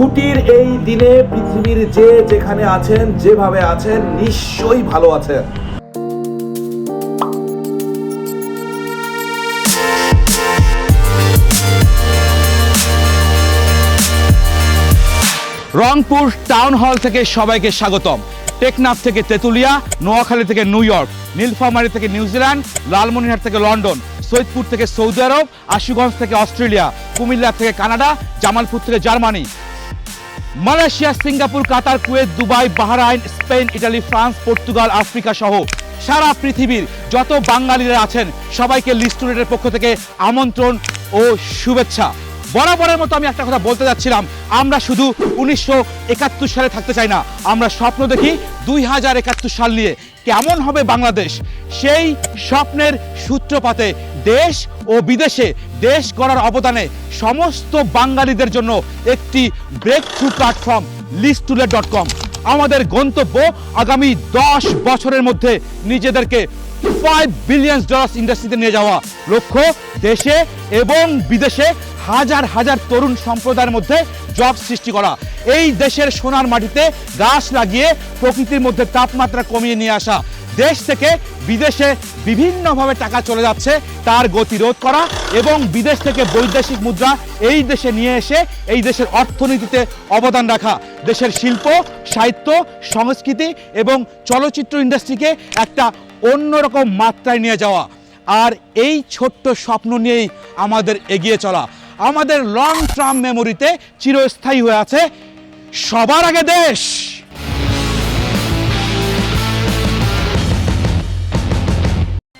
ছুটির এই দিনে পৃথিবীর যে যেখানে আছেন, যেভাবে আছেন, নিশ্চয়ই ভালো আছেন। রংপুর টাউন হল থেকে সবাইকে স্বাগতম। টেকনাফ থেকে তেতুলিয়া, নোয়াখালী থেকে নিউ ইয়র্ক, নীলফামারী থেকে নিউজিল্যান্ড লালমনিরহাট থেকে লন্ডন, সৈয়দপুর থেকে সৌদি আরব, আশুগঞ্জ থেকে অস্ট্রেলিয়া, কুমিল্লা থেকে কানাডা, জামালপুর থেকে Germany Malaysia, Singapore, Qatar, Kuwait, Dubai, Bahrain, Spain, Italy, France, Portugal, Africa সহ সারা পৃথিবীর যত বাঙালিরা আছেন, সবাইকে লিস্টুরেটের পক্ষ থেকে আমন্ত্রণ ও শুভেচ্ছা। বরাবরের মতো আমি একটা কথা বলতে যাচ্ছিলাম, আমরা শুধু উনিশশো একাত্তর সালে থাকতে চাই না, আমরা স্বপ্ন দেখি দুই হাজার একাত্তর সাল নিয়ে কেমন হবে বাংলাদেশ। সেই স্বপ্নের সূত্রপাতে দেশ ও বিদেশে দেশ গড়ার অবদানে সমস্ত বাঙালিদের জন্য একটি ব্রেক থ্রু প্ল্যাটফর্ম লিস্টুলে ডট কম আমাদের গন্তব্য আগামী দশ বছরের মধ্যে নিজেদেরকে ফাইভ বিলিয়ন ডলার্স ইন্ডাস্ট্রিতে নিয়ে যাওয়া। লক্ষ্য, দেশে এবং বিদেশে হাজার হাজার তরুণ সম্প্রদায়ের মধ্যে জব সৃষ্টি করা। এই দেশের সোনার মাটিতে গাছ লাগিয়ে প্রকৃতির মধ্যে তাপমাত্রা কমিয়ে নিয়ে আসা। দেশ থেকে বিদেশে বিভিন্নভাবে টাকা চলে যাচ্ছে, তার গতিরোধ করা এবং বিদেশ থেকে বৈদেশিক মুদ্রা এই দেশে নিয়ে এসে এই দেশের অর্থনীতিতে অবদান রাখা। দেশের শিল্প, সাহিত্য, সংস্কৃতি এবং চলচ্চিত্র ইন্ডাস্ট্রিকে একটা অন্যরকম মাত্রায় নিয়ে যাওয়া। আর এই ছোট্ট স্বপ্ন নিয়েই আমাদের এগিয়ে চলা। আমাদের লং টার্ম মেমোরিতে চিরস্থায়ী হয়ে আছে সবার আগে দেশ।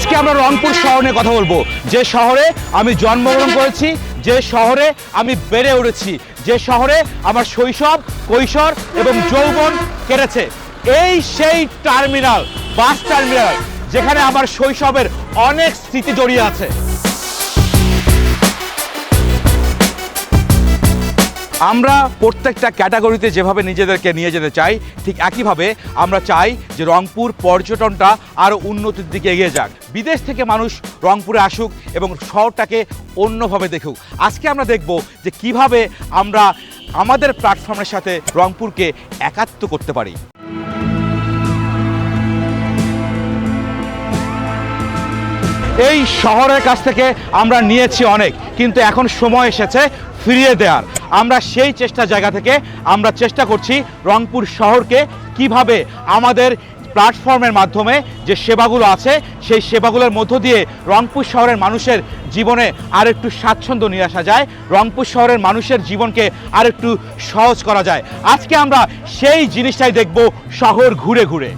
আজকে আমরা রংপুর শহর নিয়ে কথা বলব। যে শহরে আমি জন্মগ্রহণ করেছি, যে শহরে আমি বেড়ে উঠেছি, যে শহরে আমার শৈশব, কৈশোর এবং যৌবন কেটেছে। এই সেই টার্মিনাল, বাস টার্মিনাল, যেখানে আমার শৈশবের অনেক স্মৃতি জড়িয়ে আছে। আমরা প্রত্যেকটা ক্যাটাগরিতে যেভাবে নিজেদেরকে নিয়ে যেতে চাই, ঠিক একইভাবে আমরা চাই যে রংপুর পর্যটনটা আরও উন্নতির দিকে এগিয়ে যাক। বিদেশ থেকে মানুষ রংপুরে আসুক এবং শহরটাকে অন্যভাবে দেখুক। আজকে আমরা দেখব যে কীভাবে আমরা আমাদের প্ল্যাটফর্মের সাথে রংপুরকে একাত্ম করতে পারি। এই শহরের কাছ থেকে আমরা নিয়েছি অনেক, কিন্তু এখন সময় এসেছে ফিরিয়ে দেওয়ার। আমরা সেই চেষ্টা জায়গা থেকে আমরা চেষ্টা করছি রংপুর শহরকে কীভাবে আমাদের প্ল্যাটফর্মের মাধ্যমে যে সেবাগুলো আছে, সেই সেবাগুলোর মধ্য দিয়ে রংপুর শহরের মানুষের জীবনে আর একটু স্বাচ্ছন্দ্য নিয়ে আসা যায়, রংপুর শহরের মানুষের জীবনকে আর একটু সহজ করা যায়। আজকে আমরা সেই জিনিসটাই দেখব শহর ঘুরে ঘুরে।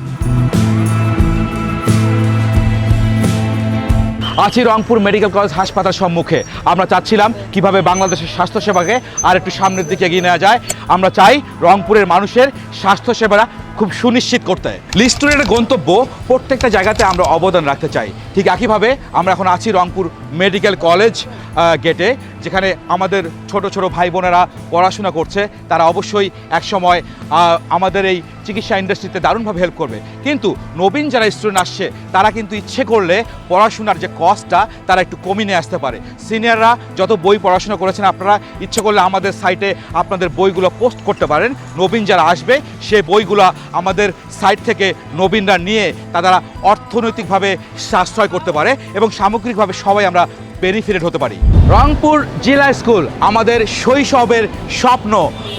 আছি রংপুর মেডিকেল কলেজ হাসপাতাল সম্মুখে। আমরা চাচ্ছিলাম কীভাবে বাংলাদেশের স্বাস্থ্যসেবাকে আর একটু সামনের দিকে এগিয়ে নেওয়া যায়। আমরা চাই রংপুরের মানুষের স্বাস্থ্যসেবাটা খুব সুনিশ্চিত করতে লিস্টুরের গন্তব্য প্রত্যেকটা জায়গাতে আমরা অবদান রাখতে চাই। ঠিক একইভাবে আমরা এখন আছি রংপুর মেডিকেল কলেজ গেটে, যেখানে আমাদের ছোট ছোট ভাই বোনেরা পড়াশোনা করছে। তারা অবশ্যই একসময় আমাদের এই চিকিৎসা ইন্ডাস্ট্রিতে দারুণভাবে হেল্প করবে। কিন্তু নবীন যারা স্টুডেন্ট আসছে, তারা কিন্তু ইচ্ছে করলে পড়াশোনার যে কস্টটা, তারা একটু কমিয়ে নিয়ে আসতে পারে। সিনিয়ররা যত বই পড়াশোনা করেছেন, আপনারা ইচ্ছে করলে আমাদের সাইটে আপনাদের বইগুলো পোস্ট করতে পারেন। নবীন যারা আসবে, সে বইগুলো আমাদের সাইট থেকে নবীনরা নিয়ে তারা অর্থনৈতিকভাবে সাশ্রয় করতে পারে এবং সামগ্রিকভাবে সবাই আমরা বেনিফিটেড হতে পারি। রংপুর জেলা স্কুল আমাদের শৈশবের স্বপ্ন,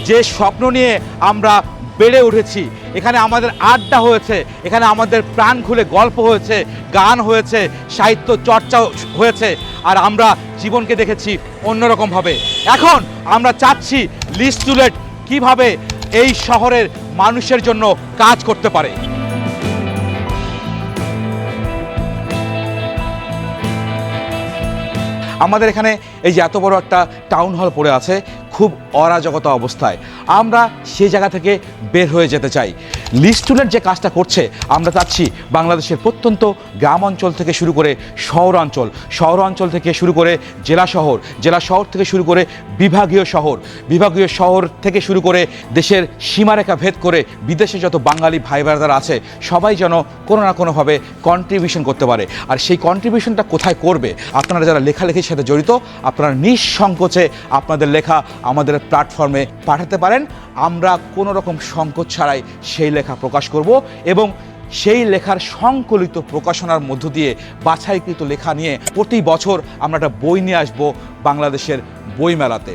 যে স্বপ্ন নিয়ে আমরা বেড়ে উঠেছি। এখানে আমাদের আড্ডা হয়েছে, এখানে আমাদের প্রাণ খুলে গল্প হয়েছে, গান হয়েছে, সাহিত্য চর্চা হয়েছে, আর আমরা জীবনকে দেখেছি অন্যরকমভাবে। এখন আমরা চাচ্ছি লিস্টুলেট কীভাবে এই শহরের মানুষের জন্য কাজ করতে পারে। আমাদের এখানে এই যে এত বড় একটা টাউন হল পড়ে আছে খুব অরাজকতা অবস্থায়। আমরা সেই জায়গা থেকে বের হয়ে যেতে চাই। লিস্টুলের যে কাজটা করছে, আমরা চাচ্ছি বাংলাদেশের প্রত্যন্ত গ্রাম অঞ্চল থেকে শুরু করে শহরাঞ্চল শহরাঞ্চল থেকে শুরু করে জেলা শহর জেলা শহর থেকে শুরু করে বিভাগীয় শহর বিভাগীয় শহর থেকে শুরু করে দেশের সীমারেখা ভেদ করে বিদেশে যত বাঙালি ভাই ব্রাদার আছে, সবাই যেন কোনো না কোনোভাবে কন্ট্রিবিউশন করতে পারে। আর সেই কন্ট্রিবিউশনটা কোথায় করবে? আপনারা যারা লেখালেখির সাথে জড়িত, আপনারা নিঃসংকোচে আপনাদের লেখা আমাদের প্ল্যাটফর্মে পাঠাতে পারেন। আমরা কোনো রকম সংকোচ ছাড়াই সেই লেখা প্রকাশ করব এবং সেই লেখার সংকলিত প্রকাশনার মধ্য দিয়ে বাছাইকৃত লেখা নিয়ে প্রতি বছর আমরা একটা বই নিয়ে আসব বাংলাদেশের বইমেলাতে।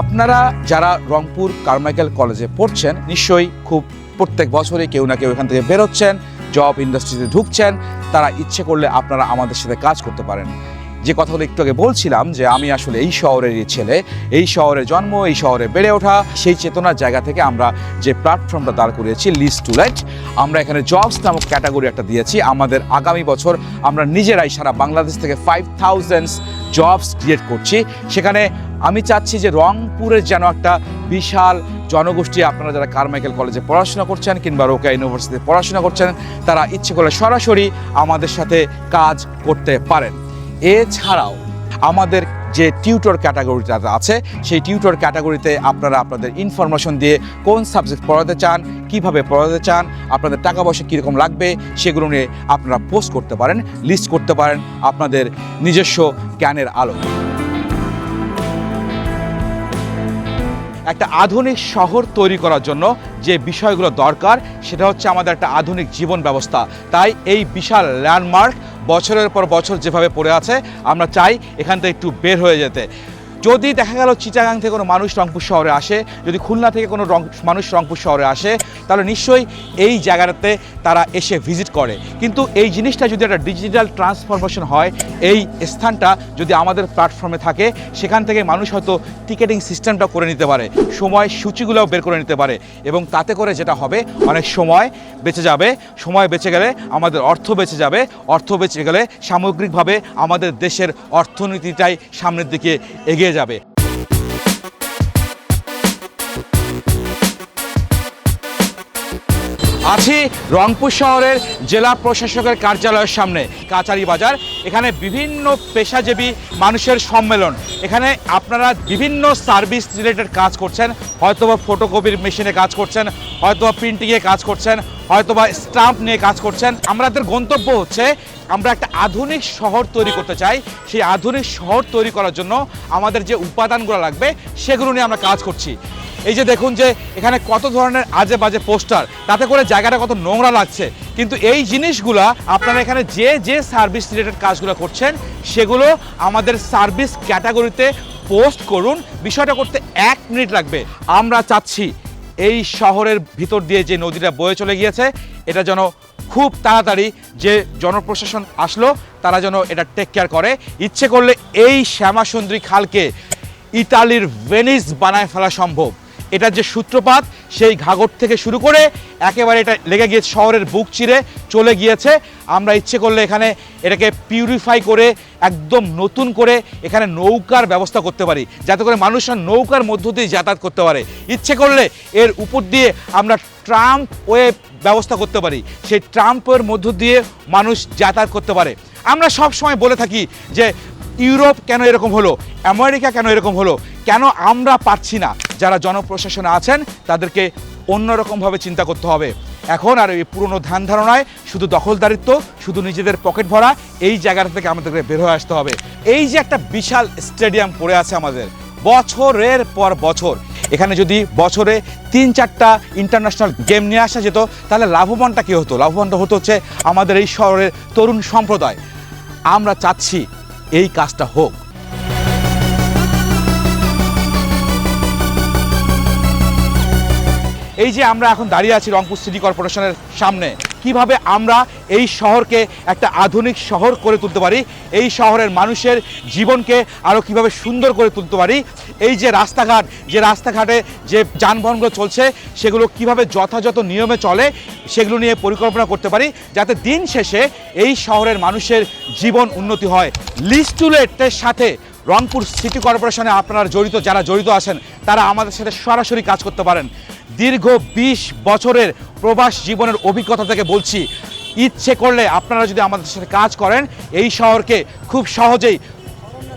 আপনারা যারা রংপুর কারমাইকেল কলেজে পড়ছেন, নিশ্চয়ই খুব প্রত্যেক বছরে কেউ না কেউ এখান থেকে বেরোচ্ছেন জব ইন্ডাস্ট্রিতে ঢুকছেন, তারা ইচ্ছে করলে আপনারা আমাদের সাথে কাজ করতে পারেন। যে কথাগুলো একটু আগে বলছিলাম যে আমি আসলে এই শহরেরই ছেলে, এই শহরে জন্ম, এই শহরে বেড়ে ওঠা, সেই চেতনার জায়গা থেকে আমরা যে প্ল্যাটফর্মটা দাঁড় করিয়েছি লিস্ট টু লেট আমরা এখানে জবস নামক ক্যাটাগরি একটা দিয়েছি। আমাদের আগামী বছর আমরা নিজেরাই সারা বাংলাদেশ থেকে ফাইভ থাউজেন্ডস জবস ক্রিয়েট করছি। সেখানে আমি চাচ্ছি যে রংপুরের যেন একটা বিশাল জনগোষ্ঠী, আপনারা যারা কারমাইকেল কলেজে পড়াশোনা করছেন কিংবা রোকা ইউনিভার্সিটিতে পড়াশোনা করছেন, তারা ইচ্ছে করলে সরাসরি আমাদের সাথে কাজ করতে পারেন। এছাড়াও আমাদের যে টিউটর ক্যাটাগরিটা আছে, সেই টিউটর ক্যাটাগরিতে আপনারা আপনাদের ইনফরমেশন দিয়ে কোন সাবজেক্ট পড়াতে চান, কীভাবে পড়াতে চান, আপনাদের টাকা পয়সা কীরকম লাগবে, সেগুলো নিয়ে আপনারা পোস্ট করতে পারেন লিস্ট করতে পারেন আপনাদের নিজস্ব জ্ঞানের আলো একটা আধুনিক শহর তৈরি করার জন্য যে বিষয়গুলো দরকার, সেটা হচ্ছে আমাদের একটা আধুনিক জীবন ব্যবস্থা। তাই এই বিশাল ল্যান্ডমার্ক বছরের পর বছর যেভাবে পড়ে আছে, আমরা চাই এখান থেকে একটু বের হয়ে যেতে। যদি দেখা গেল চিটাগাং থেকে কোনো মানুষ রংপুর শহরে আসে, যদি খুলনা থেকে কোনো রং মানুষ রংপুর শহরে আসে, তাহলে নিশ্চয়ই এই জায়গাটাতে তারা এসে ভিজিট করে। কিন্তু এই জিনিসটা যদি একটা ডিজিটাল ট্রান্সফরমেশন হয়, এই স্থানটা যদি আমাদের প্ল্যাটফর্মে থাকে, সেখান থেকে মানুষ হয়তো টিকেটিং সিস্টেমটা করে নিতে পারে, সময় সূচিগুলোও বের করে নিতে পারে এবং তাতে করে যেটা হবে, অনেক সময় বেঁচে যাবে। সময় বেঁচে গেলে আমাদের অর্থ বেঁচে যাবে। অর্থ বেঁচে গেলে সামগ্রিকভাবে আমাদের দেশের অর্থনীতিটাই সামনের দিকে এগিয়ে যাবে আছি রংপুর শহরের জেলা প্রশাসকের কার্যালয়ের সামনে কাচারি বাজার। এখানে বিভিন্ন পেশাজীবী মানুষের সম্মেলন। এখানে আপনারা বিভিন্ন সার্ভিস রিলেটেড কাজ করছেন। হয়তোবা ফটোকপির মেশিনে কাজ করছেন, হয়তোবা প্রিন্টিংয়ে কাজ করছেন, হয়তোবা স্টাম্প নিয়ে কাজ করছেন। আমাদের গন্তব্য হচ্ছে আমরা একটা আধুনিক শহর তৈরি করতে চাই। সেই আধুনিক শহর তৈরি করার জন্য আমাদের যে উপাদানগুলো লাগবে, সেগুলো নিয়ে আমরা কাজ করছি। এই যে দেখুন যে এখানে কত ধরনের আজে বাজে পোস্টার, তাতে করে জায়গাটা কত নোংরা লাগছে। কিন্তু এই জিনিসগুলা আপনারা এখানে যে যে সার্ভিস রিলেটেড কাজগুলো করছেন, সেগুলো আমাদের সার্ভিস ক্যাটাগরিতে পোস্ট করুন। বিষয়টা করতে এক মিনিট লাগবে। আমরা চাচ্ছি এই শহরের ভিতর দিয়ে যে নদীটা বয়ে চলে গিয়েছে, এটা যেন খুব তাড়াতাড়ি যে জনপ্রশাসন আসলো, তারা যেন এটা টেক কেয়ার করে। ইচ্ছে করলে এই শ্যামাসুন্দরী খালকে ইতালির ভেনিস বানায় ফেলা সম্ভব। এটার যে সূত্রপাত, সেই ঘাগর থেকে শুরু করে একেবারে এটা লেগে গিয়েছে, শহরের বুক চিরে চলে গিয়েছে। আমরা ইচ্ছে করলে এখানে এটাকে পিউরিফাই করে, একদম নতুন করে এখানে নৌকার ব্যবস্থা করতে পারি, যাতে করে মানুষরা নৌকার মধ্য দিয়ে যাতায়াত করতে পারে। ইচ্ছে করলে এর উপর দিয়ে আমরা ট্রাম্প ওয়ে ব্যবস্থা করতে পারি, সেই ট্রাম্পের মধ্য দিয়ে মানুষ যাতায়াত করতে পারে। আমরা সব সময় বলে থাকি যে ইউরোপ কেন এরকম হলো? আমেরিকা কেন এরকম হলো? কেন আমরা পারছি না? যারা জনপ্রশাসনে আছেন, তাদেরকে অন্যরকমভাবে চিন্তা করতে হবে। এখন আর এই পুরনো ধ্যান ধারণায় শুধু দখলদারিত্ব, শুধু নিজেদের পকেট ভরা, এই জায়গাটা থেকে আমাদেরকে বের হয়ে আসতে হবে। এই যে একটা বিশাল স্টেডিয়াম পড়ে আছে আমাদের, বছরের পর বছর। এখানে যদি বছরে তিন চারটা ইন্টারন্যাশনাল গেম নিয়ে আসা যেত, তাহলে লাভবানটা কী হতো? লাভবানটা হতো হচ্ছে আমাদের এই শহরের তরুণ সম্প্রদায়। আমরা চাচ্ছি এই কাজটা হোক। এই যে আমরা এখন দাঁড়িয়ে আছি রংপুর সিটি কর্পোরেশনের সামনে কীভাবে আমরা এই শহরকে একটা আধুনিক শহর করে তুলতে পারি, এই শহরের মানুষের জীবনকে আরও কীভাবে সুন্দর করে তুলতে পারি, এই যে রাস্তাঘাট, যে রাস্তাঘাটে যে যানবাহনগুলো চলছে, সেগুলো কীভাবে যথাযথ নিয়মে চলে, সেগুলো নিয়ে পরিকল্পনা করতে পারি, যাতে দিন শেষে এই শহরের মানুষের জীবন উন্নতি হয়। লিস্টুলেটের সাথে রংপুর সিটি কর্পোরেশনে আপনারা জড়িত, যারা জড়িত আছেন, তারা আমাদের সাথে সরাসরি কাজ করতে পারেন। দীর্ঘ ২০ বছরের প্রবাস জীবনের অভিজ্ঞতা থেকে বলছি, ইচ্ছে করলে আপনারা যদি আমাদের সাথে কাজ করেন, এই শহরকে খুব সহজেই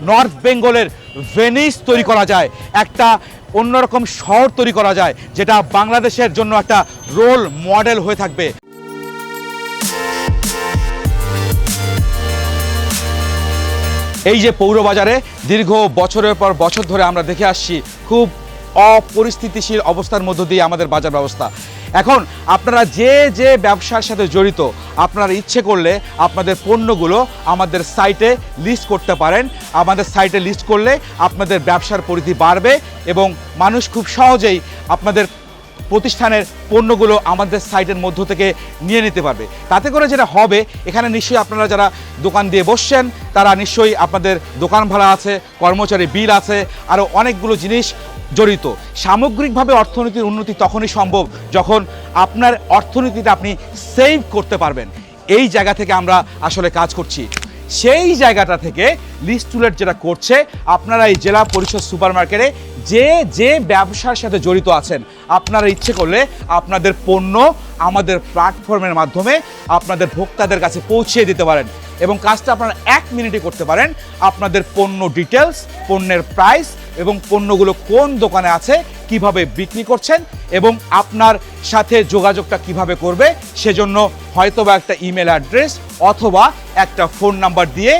নর্থ বেঙ্গলের ভেনিস তৈরি করা যায়, একটা অন্যরকম শহর তৈরি করা যায়, যেটা বাংলাদেশের জন্য একটা রোল মডেল হয়ে থাকবে। এই যে পৌরবাজারে দীর্ঘ বছরের পর বছর ধরে আমরা দেখে আসছি খুব অপরিস্থিতিশীল অবস্থার মধ্য দিয়ে আমাদের বাজার ব্যবস্থা। এখন আপনারা যে যে ব্যবসার সাথে জড়িত, আপনারা ইচ্ছে করলে আপনাদের পণ্যগুলো আমাদের সাইটে লিস্ট করতে পারেন। আমাদের সাইটে লিস্ট করলে আপনাদের ব্যবসার পরিধি বাড়বে এবং মানুষ খুব সহজেই আপনাদের প্রতিষ্ঠানের পণ্যগুলো আমাদের সাইটের মধ্য থেকে নিয়ে নিতে পারবে। তাতে করে যেটা হবে, এখানে নিশ্চয়ই আপনারা যারা দোকান দিয়ে বসছেন, তারা নিশ্চয়ই আপনাদের দোকান ভাড়া আছে, কর্মচারী বিল আছে আরও অনেকগুলো জিনিস জড়িত। সামগ্রিকভাবে অর্থনীতির উন্নতি তখনই সম্ভব যখন আপনার অর্থনীতিটা আপনি সেভ করতে পারবেন। এই জায়গা থেকে আমরা আসলে কাজ করছি। সেই জায়গাটা থেকে লিস্টুলেট যেটা করছে, আপনারা এই জেলা পরিষদ সুপার মার্কেটে যে যে ব্যবসার সাথে জড়িত আছেন, আপনারা ইচ্ছে করলে আপনাদের পণ্য আমাদের প্ল্যাটফর্মের মাধ্যমে আপনাদের ভোক্তাদের কাছে পৌঁছিয়ে দিতে পারেন এবং কাজটা আপনারা এক মিনিটে করতে পারেন। আপনাদের পণ্য ডিটেলস পণ্যের প্রাইস এবং পণ্যগুলো কোন দোকানে আছে, কীভাবে বিক্রি করছেন এবং আপনার সাথে যোগাযোগটা কীভাবে করবে, সেজন্য হয়তোবা একটা ইমেল অ্যাড্রেস অথবা একটা ফোন নাম্বার দিয়ে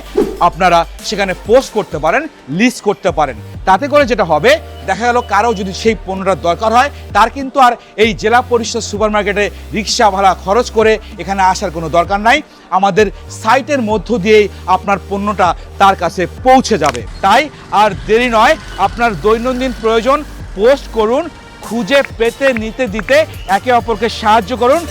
আপনারা সেখানে পোস্ট করতে পারেন লিস্ট করতে পারেন। তাতে করে যেটা হবে, দেখা গেল কারও যদি সেই পণ্যটার দরকার হয়, তার কিন্তু আর এই জেলা পরিষদ সুপার মার্কেটে রিক্সা ভাড়া খরচ করে এখানে আসার কোনো দরকার নাই। আমাদের সাইটের মধ্য দিয়েই আপনার পণ্যটা তার কাছে পৌঁছে যাবে। তাই আর দেরি নয়, আপনার দৈনন্দিন প্রয়োজন পোস্ট করুন, খুঁজে পেতে, নিতে, দিতে একে অপরকে সাহায্য করুন।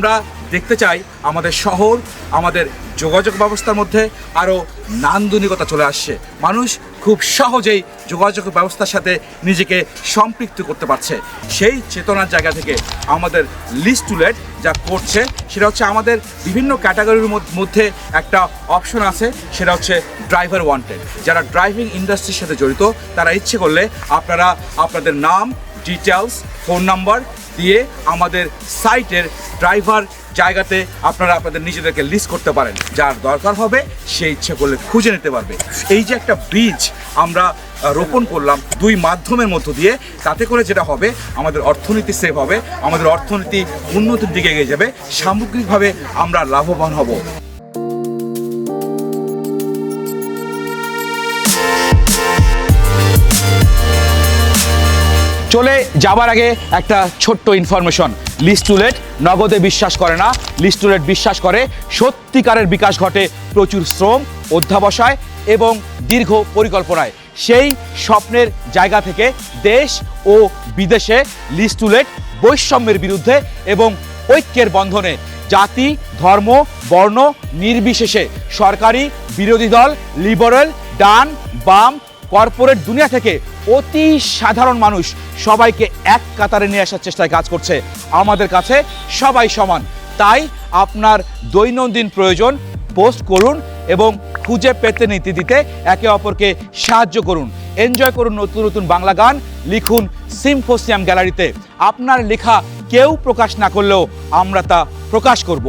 আমরা দেখতে চাই আমাদের শহর, আমাদের যোগাযোগ ব্যবস্থার মধ্যে আরও নান্দনিকতা চলে আসছে। মানুষ খুব সহজেই যোগাযোগ ব্যবস্থার সাথে নিজেকে সম্পৃক্ত করতে পারছে। সেই চেতনার জায়গা থেকে আমাদের লিস্ট টুলেট যা করছে, সেটা হচ্ছে আমাদের বিভিন্ন ক্যাটাগরির মধ্যে একটা অপশন আছে, সেটা হচ্ছে ড্রাইভার ওয়ান্টেড যারা ড্রাইভিং ইন্ডাস্ট্রির সাথে জড়িত, তারা ইচ্ছে করলে আপনারা আপনাদের নাম ডিটেলস ফোন নাম্বার দিয়ে আমাদের সাইটের ড্রাইভার জায়গাতে আপনারা আপনাদের নিজেদেরকে লিস্ট করতে পারেন। যার দরকার হবে সে ইচ্ছে করলে খুঁজে নিতে পারবে। এই যে একটা বীজ আমরা রোপণ করলাম দুই মাধ্যমের মধ্য দিয়ে, তাতে করে যেটা হবে, আমাদের অর্থনীতি সেভ হবে, আমাদের অর্থনীতি উন্নতির দিকে এগিয়ে যাবে, সামগ্রিকভাবে আমরা লাভবান হব। চলে যাবার আগে একটা ছোট্ট ইনফরমেশন লিস্টুলেট নগদে বিশ্বাস করে না। লিস্টুলেট বিশ্বাস করে, সত্যিকারের বিকাশ ঘটে প্রচুর শ্রম, অধ্যাবসায় এবং দীর্ঘ পরিকল্পনায়। সেই স্বপ্নের জায়গা থেকে দেশ ও বিদেশে লিস্টুলেট বৈষম্যের বিরুদ্ধে এবং ঐক্যের বন্ধনে জাতি, ধর্ম, বর্ণ নির্বিশেষে সরকারি বিরোধী দল লিবারেল ডান, বাম কর্পোরেট দুনিয়া থেকে অতি সাধারণ মানুষ সবাইকে এক কাতারে নিয়ে আসার চেষ্টায় কাজ করছে। আমাদের কাছে সবাই সমান। তাই আপনার দৈনন্দিন প্রয়োজন পোস্ট করুন এবং খুঁজে পেতে নীতি দিতে একে অপরকে সাহায্য করুন। এনজয় করুন নতুন নতুন বাংলা গান, লিখুন সিম্ফোসিয়াম গ্যালারিতে। আপনার লেখা কেউ প্রকাশ না করলেও আমরা তা প্রকাশ করব।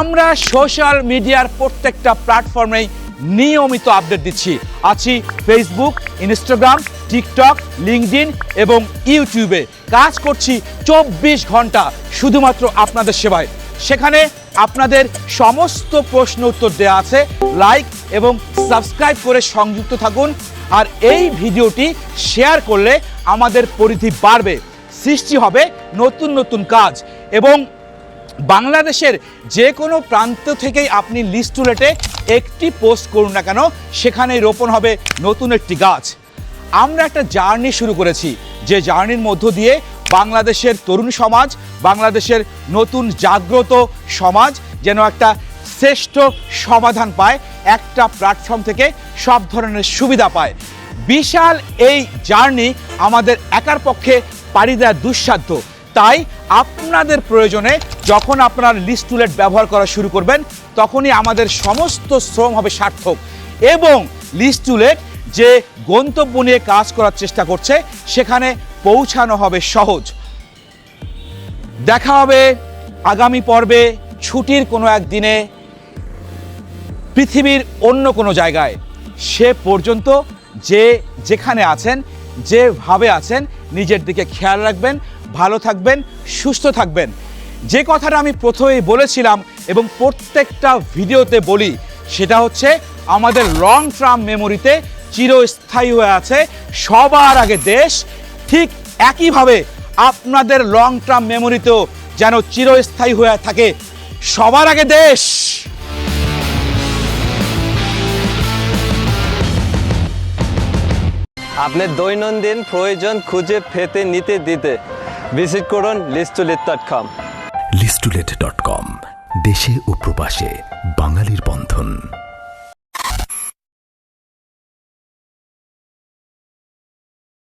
আমরা সোশ্যাল মিডিয়ার প্রত্যেকটা প্ল্যাটফর্মেই নিয়মিত আপডেট দিচ্ছি। আছি ফেসবুক ইনস্টাগ্রাম টিকটক লিঙ্কডিন এবং ইউটিউবে কাজ করছি চব্বিশ ঘণ্টা শুধুমাত্র আপনাদের সেবায়। সেখানে আপনাদের সমস্ত প্রশ্ন উত্তর দেওয়া আছে। লাইক এবং সাবস্ক্রাইব করে সংযুক্ত থাকুন। আর এই ভিডিওটি শেয়ার করলে আমাদের পরিধি বাড়বে। সৃষ্টি হবে নতুন নতুন কাজ। এবং বাংলাদেশের যে কোনো প্রান্ত থেকেই আপনি লিস্টুলেটে একটি পোস্ট করুন না কেন, সেখানেই রোপণ হবে নতুন একটি গাছ। আমরা একটা জার্নি শুরু করেছি, যে জার্নির মধ্য দিয়ে বাংলাদেশের তরুণ সমাজ, বাংলাদেশের নতুন জাগ্রত সমাজ যেন একটা শ্রেষ্ঠ সমাধান পায়, একটা প্ল্যাটফর্ম থেকে সব ধরনের সুবিধা পায়। বিশাল এই জার্নি আমাদের একার পক্ষে পাড়ি দেওয়া দুঃসাধ্য। তাই আপনাদের প্রয়োজনে যখন আপনার লিস্ট টুলেট ব্যবহার করা শুরু করবেন, তখনই আমাদের সমস্ত শ্রম হবে সার্থক এবং লিস্ট টুলেট যে গন্তব্য নিয়ে কাজ করার চেষ্টা করছে, সেখানে পৌঁছানো হবে সহজ। দেখা হবে আগামী পর্বে ছুটির কোনো একদিনে পৃথিবীর অন্য কোনো জায়গায়। সে পর্যন্ত যে যেখানে আছেন, যেভাবে আছেন, নিজের দিকে খেয়াল রাখবেন ভালো থাকবেন, সুস্থ থাকবেন। যে কথাটা আমি প্রথমেই বলেছিলাম এবং প্রত্যেকটা ভিডিওতে বলি, সেটা হচ্ছে আমাদের লং টার্ম মেমোরিতে চিরস্থায়ী হয়ে আছে, সবার আগে দেশ ঠিক একইভাবে আপনাদের লং টার্ম মেমোরিতেও যেন চিরস্থায়ী হয়ে থাকে, সবার আগে দেশ। আপনার দৈনন্দিন প্রয়োজন খুঁজে ফেতে নিতে, দিতে। ভিজিট করুন কম লিস্টুলেট ডট কম দেশে ও প্রবাসে বাঙালির বন্ধন।